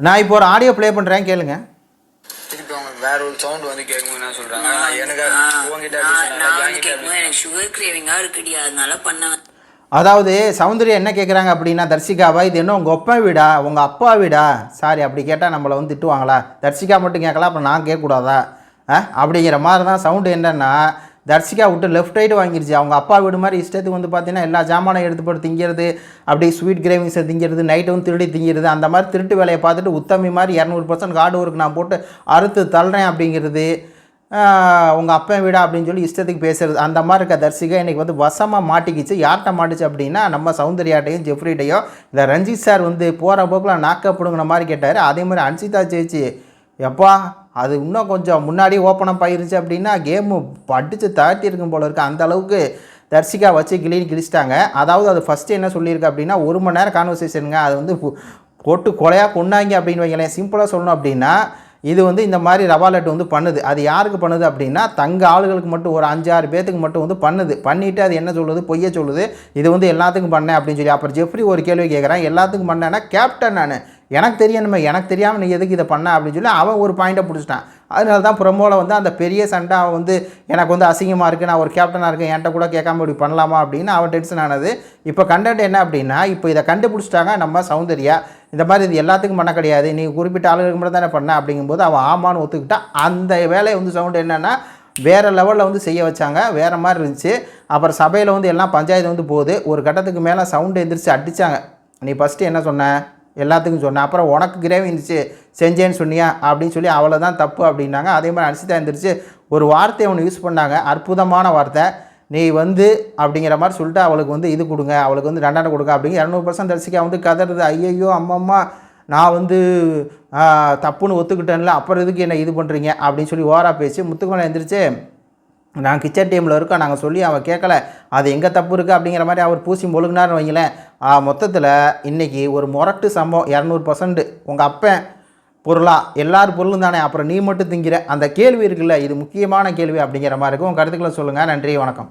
நான் இப்போ ஒரு ஆடியோ ப்ளே பண்ணுறேன் கேளுங்க. வேற ஒரு சவுண்ட் வந்து கேட்கும்போது என்ன சொல்றாங்க? நான் எனக்கு உங்ககிட்ட சுகர் கிரேவிங்கா இருக்குடி அதனால அதாவது சௌந்தர்யா என்ன கேட்குறாங்க அப்படின்னா தர்சிகாவா இது என்ன உங்கள் அப்பா வீடா? உங்கள் அப்பா வீடா? சாரி அப்படி கேட்டால் நம்மளை வந்து திட்டுவாங்களா? தர்சிகா மட்டும் கேட்கலாம் அப்புறம் நான் கேட்கக்கூடாதா? ஆ அப்படிங்கிற மாதிரி தான் சவுண்டு என்னென்னா தர்சிகா விட்டு லெஃப்ட் ரைடு வாங்கிருச்சு. அவங்க அப்பா வீடு மாதிரி இஷ்டத்துக்கு வந்து பார்த்தீங்கன்னா எல்லா ஜாமானும் எடுத்து போட்டு திங்கிறது அப்படியே ஸ்வீட் கிரேவிங்ஸை திங்கிறது நைட்டு வந்து திருடி திங்கிறது அந்த மாதிரி திருட்டு வேலையை பார்த்துட்டு உத்தமி மாதிரி இரநூறு பர்சன்ட் கார்டு ஒர்க் நான் போட்டு அறுத்து தள்ளுறேன் அப்படிங்கிறது உங்கள் அப்பன் வீடா அப்படின்னு சொல்லி இஷ்டத்துக்கு பேசுறது. அந்த மாதிரி இருக்க தர்சிகா இன்றைக்கி வந்து வசமாக மாட்டிக்கிச்சு. யார்கிட்ட மாட்டுச்சு அப்படின்னா நம்ம சௌந்தர்யாட்டையும் ஜெஃப்ரிட்டையோ இந்த ரஞ்சித் சார் வந்து போகிற போக்கில் நாக்கப்படுங்கிற மாதிரி கேட்டார். அதே மாதிரி அன்சிதா சேச்சி எப்பா அது இன்னும் கொஞ்சம் முன்னாடி ஓப்பனாக ஆயிருச்சு அப்படின்னா கேமு படித்து தாழ்த்தி இருக்கும் போல இருக்குது அந்த அளவுக்கு தர்சிகா வச்சு கிளீன் கிழிச்சிட்டாங்க. அதாவது அது ஃபஸ்ட்டு என்ன சொல்லியிருக்கு அப்படின்னா ஒரு மணி நேரம் கான்வர்சேஷனுங்க அது வந்து பு- போட்டு கொலையாக கொண்டாங்க அப்படின்னு வைங்களேன். சிம்பிளாக சொல்லணும் அப்படின்னா இது வந்து இந்த மாதிரி ரவா லட்டு வந்து பண்ணுது. அது யாருக்கு பண்ணுது அப்படின்னா தங்க ஆளுகளுக்கு மட்டும் ஒரு அஞ்சாறு பேத்துக்கு மட்டும் வந்து பண்ணுது. பண்ணிவிட்டு அது என்ன சொல்லுது? பொய்ய சொல்லுது. இது வந்து எல்லாத்துக்கும் பண்ணேன் அப்படின்னு சொல்லி அப்புறம் ஜெஃப்ரி ஒரு கேள்வி கேட்குறேன் எல்லாத்துக்கும் பண்ணேன்னா கேப்டன் நான். எனக்கு தெரியணுமே எனக்கு தெரியாமல் நீ எதுக்கு இதை பண்ண அப்படின்னு சொல்லி அவன் ஒரு பாயிண்ட்டை பிடிச்சிட்டான். அதனால தான் ப்ரொமோவில் வந்து அந்த பெரிய சண்டை அவன் வந்து எனக்கு வந்து அசிங்கமாக இருக்குது நான் ஒரு கேப்டனாக இருக்கேன் என்கிட்ட கூட கேட்காம இப்படி பண்ணலாமா அப்படின்னு அவன் டென்ஷன் ஆனது. இப்போ கண்டென்ட் என்ன அப்படின்னா இப்போ இதை கண்டுபிடிச்சிட்டாங்க நம்ம சௌந்தர்யா. இந்த மாதிரி இது எல்லாத்துக்கும் பண்ண கிடையாது. நீ குறிப்பிட்ட ஆளுகளுக்கு மட்டும் தானே பண்ண அப்படிங்கும்போது அவன் ஆமான்னு ஒத்துக்கிட்டா. அந்த வேலையை வந்து சவுண்டு என்னென்னா வேறு லெவலில் வந்து செய்ய வச்சாங்க. வேறு மாதிரி இருந்துச்சு. அப்புறம் சபையில் வந்து எல்லாம் பஞ்சாயத்து வந்து போகுது. ஒரு கட்டத்துக்கு மேலே சவுண்டு எந்திரிச்சு அடித்தாங்க நீ ஃபஸ்ட்டு என்ன சொன்ன? எல்லாத்துக்கும் சொன்னேன். அப்புறம் உனக்கு கிரேவி இருந்துச்சு செஞ்சேன்னு சொன்னியா? அப்படின்னு சொல்லி அவளை தான் தப்பு அப்படின்னாங்க. அதே மாதிரி அரிசிதா எந்திரிச்சு ஒரு வார்த்தையை ஒன்று யூஸ் பண்ணாங்க. அற்புதமான வார்த்தை. நீ வந்து அப்படிங்கிற மாதிரி சொல்லிட்டு அவளுக்கு வந்து இது கொடுங்க. அவளுக்கு வந்து ரெண்டாண்டு கொடுங்க அப்படிங்க இரநூறு பர்சன்ட் தரிசிக்கா வந்து கதறது. ஐயையோ அம்மம்மா நான் வந்து தப்புன்னு ஒத்துக்கிட்டேன்ல. அப்புறம் இதுக்கு என்ன இது பண்ணுறீங்க அப்படின்னு சொல்லி ஓரா பேசி முத்துக்குமலை எழுந்திரிச்சு நான் கிச்சன் டீமில் இருக்கோம் நாங்கள் சொல்லி அவன் கேட்கல அது எங்கே தப்பு இருக்குது அப்படிங்கிற மாதிரி அவர் பூசி மொழுகினார்னு வைங்களேன். மொத்தத்தில் இன்றைக்கி ஒரு முரட்டு சம்பவம் இரநூறு பர்சன்ட் உங்கள் அப்பன் பொருளா எல்லார் பொருளும் தானே. அப்புறம் நீ மட்டும் திங்கிற. அந்த கேள்வி இருக்குல்ல இது முக்கியமான கேள்வி அப்படிங்கிற மாதிரி இருக்கும். உங்கள் கருத்துக்களை சொல்லுங்கள் நன்றி வணக்கம்.